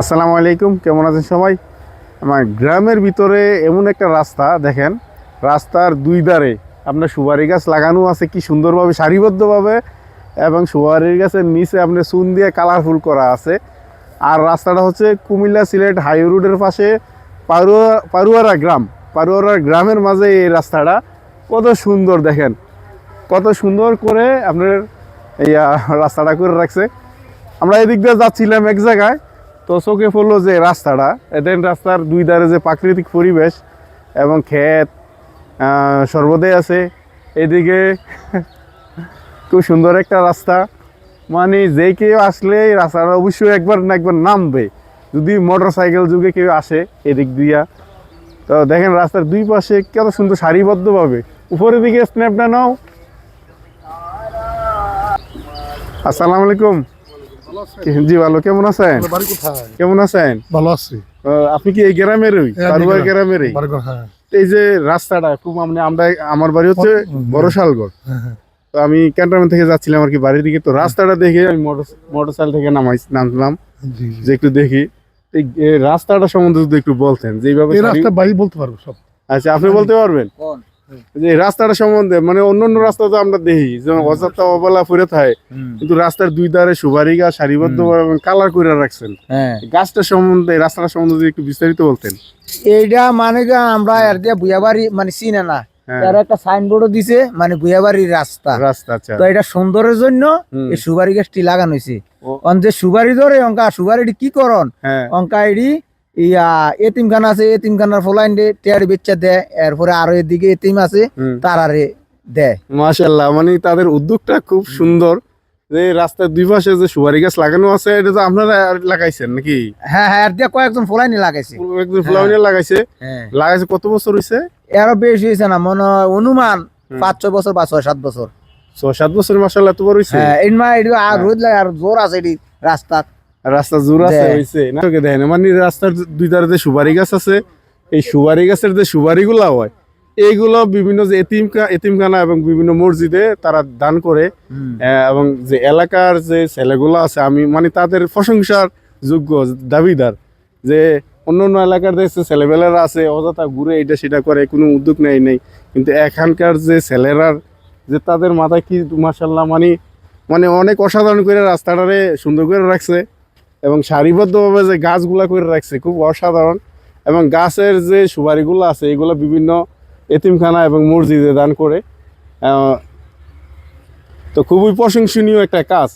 আসসালামু আলাইকুম, কেমন আছেন সবাই? আমার গ্রামের ভিতরে এমন একটা রাস্তা, দেখেন, রাস্তার দুই ধারে আপনার সুপারি গাছ লাগানো আছে, কি সুন্দরভাবে, সারিবদ্ধভাবে, এবং সুপারি গাছের নিচে আপনার চুন দিয়ে কালারফুল করা আছে। আর রাস্তাটা হচ্ছে কুমিল্লা সিলেট হাই রোডের পাশে পারুয়া, পারুয়ারা গ্রাম। পারুয়ারা গ্রামের মাঝে এই রাস্তাটা, কত সুন্দর, দেখেন, কত সুন্দর করে আপনার এই রাস্তাটা করে রাখছে। আমরা এদিক দিয়ে যাচ্ছিলাম এক জায়গায় তো চোখে পড়ল যে রাস্তাটা এদেন রাস্তার দুই ধারে যে প্রাকৃতিক পরিবেশ এবং ক্ষেত সর্বদাই আছে। এদিকে খুব সুন্দর একটা রাস্তা। মানে যে কেউ আসলে এই রাস্তাটা অবশ্যই একবার না একবার নামবে। যদি মোটর সাইকেল যুগে কেউ আসে এদিক দিয়া। তো দেখেন রাস্তার দুই পাশে কত সুন্দর সারিবদ্ধভাবে। উপরের দিকে স্ন্যাপটা নাও। আসসালামু আলাইকুম। জি ভালো। কেমন আছেন? কেমন আছেন? ভালো আছি। আপনি কি এই গ্রামেরই? হ্যাঁ, গ্রামেরই এই যে রাস্তাটা খুব মানে আমরা আমার বাড়ি হচ্ছে বড় শালগড় হ্যাঁ, হ্যাঁ। তো আমি ক্যান্টনমেন্ট থেকে যাচ্ছিলাম আর কি বাড়ির দিকে। তো রাস্তাটা দেখে আমি মোটর মোটরসাইকেল থেকে নামাই নামলাম। যে একটু দেখি। এই এই রাস্তাটা সম্বন্ধে যদি একটু বলতেন যে এইভাবে রাস্তা বাড়ি বলতে পারব সব। আচ্ছা আপনি বলতে পারবেন? যে রাস্তাটা সম্বন্ধে মানে অন্য অন্য রাস্তা তো আমরা দেখি যেমন অযথা অবলা ফুরে থাকে কিন্তু রাস্তার দুই ধারে সুপারি গাছ সারিবদ্ধ কালার করে রাখছেন। হ্যাঁ। গাছটা সম্বন্ধে রাস্তাটা সম্বন্ধে যদি একটু বিস্তারিত বলতেন। এইটা মানে আমরা এর দিয়ে বুয়াবাড়ি মানে চিনে না। হ্যাঁ। এর একটা সাইনবোর্ডও দিছে মানে বুয়াবাড়ির রাস্তা। রাস্তা আচ্ছা। তো এটা সুন্দরের জন্য এই সুপারি গাছটি লাগানো হয়েছে। অন যে সুপারি ধরে অঙ্কা সুপারিটি কি করন? হ্যাঁ। অঙ্কা এডি ইয়া এতিমখানা আছে এতিমখানার ফলাইন দে টেয়ারি বেচ্চা দেয় এরপরে আরও এদিকে এতিম আছে হুম। তারারে দেয় মাশাল্লাহ মানে তাদের উদ্যোগটা খুব সুন্দর। যে রাস্তার দুই পাশে যে সুপারি গাছ লাগানো আছে এটা তো আপনারা লাগাইছেন নাকি? হ্যাঁ হ্যাঁ দিয়ে কয়েকজন ফলাইনি লাগাইছে। একজন ফ্লাউনিয়া লাগাইছে। হ্যাঁ। লাগাইছে কত বছর হয়েছে এরও বেশি হয়েছে না মনে অনুমান পাঁচ ছয় বছর বা ছয় সাত বছর। ছয় সাত বছর মাসাল্লাহ বড় হয়েছে হ্যাঁ এটি আর রোদ লাগে আর জোর আছে এটি রাস্তার। রাস্তা জোর আছে হইছে না? তোকে দেয় না মানে রাস্তার দুই ধারে যে সুপারি গাছ আছে এই সুপারি গাছের যে সুপারি গুলা হয় এইগুলো বিভিন্ন যে এতিম এতিমখানা এবং বিভিন্ন মসজিদে তারা দান করে এবং যে এলাকার যে ছেলেগুলো আছে আমি মানে তাদের প্রশংসার যোগ্য দাবিদার যে অন্য অন্য এলাকার যে ছেলেবেলারা আছে অযথা ঘুরে এটা সেটা করে কোনো উদ্যোগ নেই নেই। কিন্তু এখানকার যে ছেলেরার যে তাদের মাথায় কি মাসাল্লাহ মানে মানে অনেক অসাধারণ করে রাস্তাটারে সুন্দর করে রাখছে। এবং সারিবদ্ধভাবে যে গাছগুলা করে রাখছে, খুব অসাধারণ। এবং গাছের যে সুপারিগুলো আছে, এগুলো বিভিন্ন এতিমখানা এবং মসজিদে দান করে তো খুবই প্রশংসনীয় একটা কাজ।